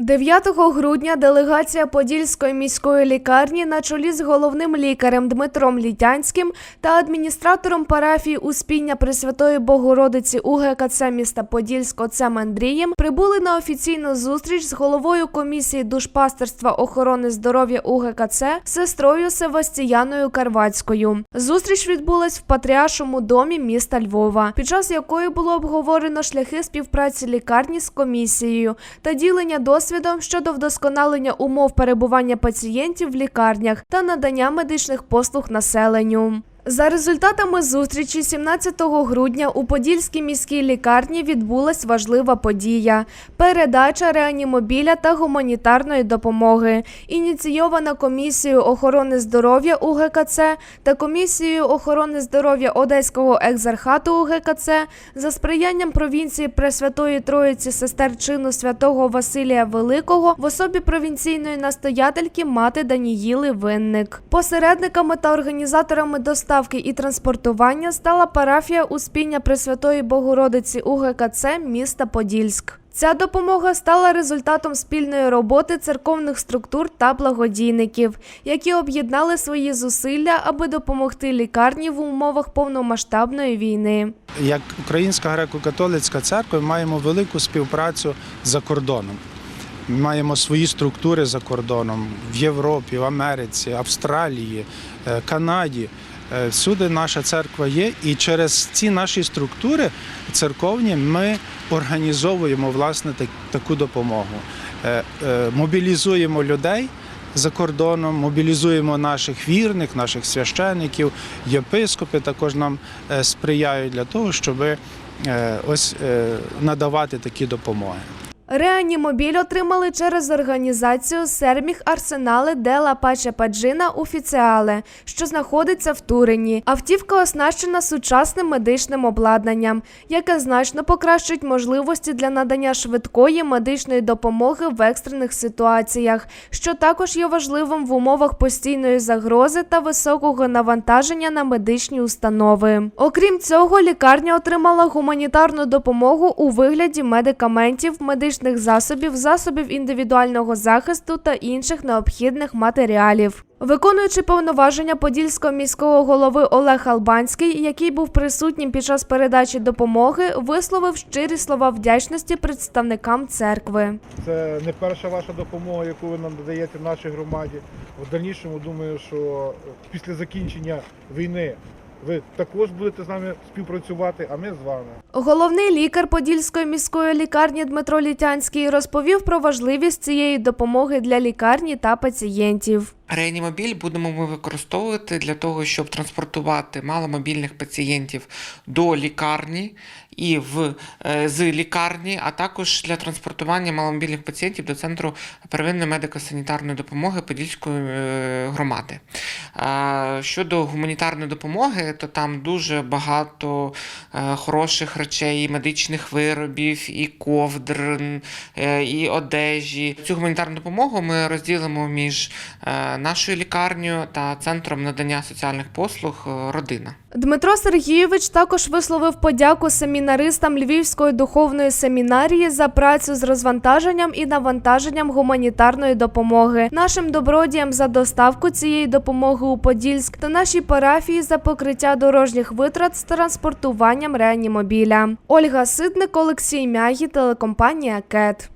9 грудня делегація Подільської міської лікарні на чолі з головним лікарем Дмитром Літянським та адміністратором парафії Успіння Пресвятої Богородиці УГКЦ міста Подільськ отцем Андрієм прибули на офіційну зустріч з головою комісії душпастерства охорони здоров'я УГКЦ сестрою Севастіяною Карвацькою. Зустріч відбулась в Патріаршому домі міста Львова, під час якої було обговорено шляхи співпраці лікарні з комісією та ділення досвідом щодо вдосконалення умов перебування пацієнтів в лікарнях та надання медичних послуг населенню. За результатами зустрічі 17 грудня у Подільській міській лікарні відбулась важлива подія передача реанімобіля та гуманітарної допомоги, ініційована комісією охорони здоров'я УГКЦ та комісією охорони здоров'я Одеського екзархату УГКЦ за сприянням провінції Пресвятої Троїці сестер чину святого Василія Великого в особі провінційної настоятельки мати Даніїли Винник. Посередниками та організаторами доставки і транспортування стала парафія Успіння Пресвятої Богородиці УГКЦ міста Подільськ. Ця допомога стала результатом спільної роботи церковних структур та благодійників, які об'єднали свої зусилля, аби допомогти лікарні в умовах повномасштабної війни. Як Українська греко-католицька церква маємо велику співпрацю за кордоном. Ми маємо свої структури за кордоном в Європі, в Америці, Австралії, е, Канаді. Е, Всюди наша церква є, і через ці наші структури церковні ми організовуємо власне таку допомогу. Е, е, Мобілізуємо людей за кордоном, мобілізуємо наших вірних, наших священиків, єпископи також нам сприяють для того, щоб ось надавати такі допомоги. Реанімобіль отримали через організацію Серміх Арсенале де Ла Паче Паджина Офіціале, що знаходиться в Турині. Автівка оснащена сучасним медичним обладнанням, яке значно покращить можливості для надання швидкої медичної допомоги в екстрених ситуаціях, що також є важливим в умовах постійної загрози та високого навантаження на медичні установи. Окрім цього, лікарня отримала гуманітарну допомогу у вигляді медикаментів, медичних засобів, засобів індивідуального захисту та інших необхідних матеріалів. Виконуючи повноваження подільського міського голови Олег Албанський, який був присутнім під час передачі допомоги, висловив щирі слова вдячності представникам церкви. Це не перша ваша допомога, яку ви нам надаєте нашій громаді. В дальнішому думаю, що після закінчення війни ви також будете з нами співпрацювати, а ми з вами. Головний лікар Подільської міської лікарні Дмитро Літянський розповів про важливість цієї допомоги для лікарні та пацієнтів. Реанімобіль будемо ми використовувати для того, щоб транспортувати маломобільних пацієнтів до лікарні і в, е, з лікарні, а також для транспортування маломобільних пацієнтів до центру первинної медико-санітарної допомоги Подільської е, громади. Щодо гуманітарної допомоги, то там дуже багато е, хороших речей, і медичних виробів, і ковдр, е, і одежі. Цю гуманітарну допомогу ми розділимо між е, нашою лікарнею та центром надання соціальних послуг родина. Дмитро Сергійович також висловив подяку семінаристам Львівської духовної семінарії за працю з розвантаженням і навантаженням гуманітарної допомоги, нашим добродіям за доставку цієї допомоги у Подільськ та нашій парафії за покриття дорожніх витрат з транспортуванням реанімобіля. Ольга Ситник, Олексій Мягі, телекомпанія КЕТ.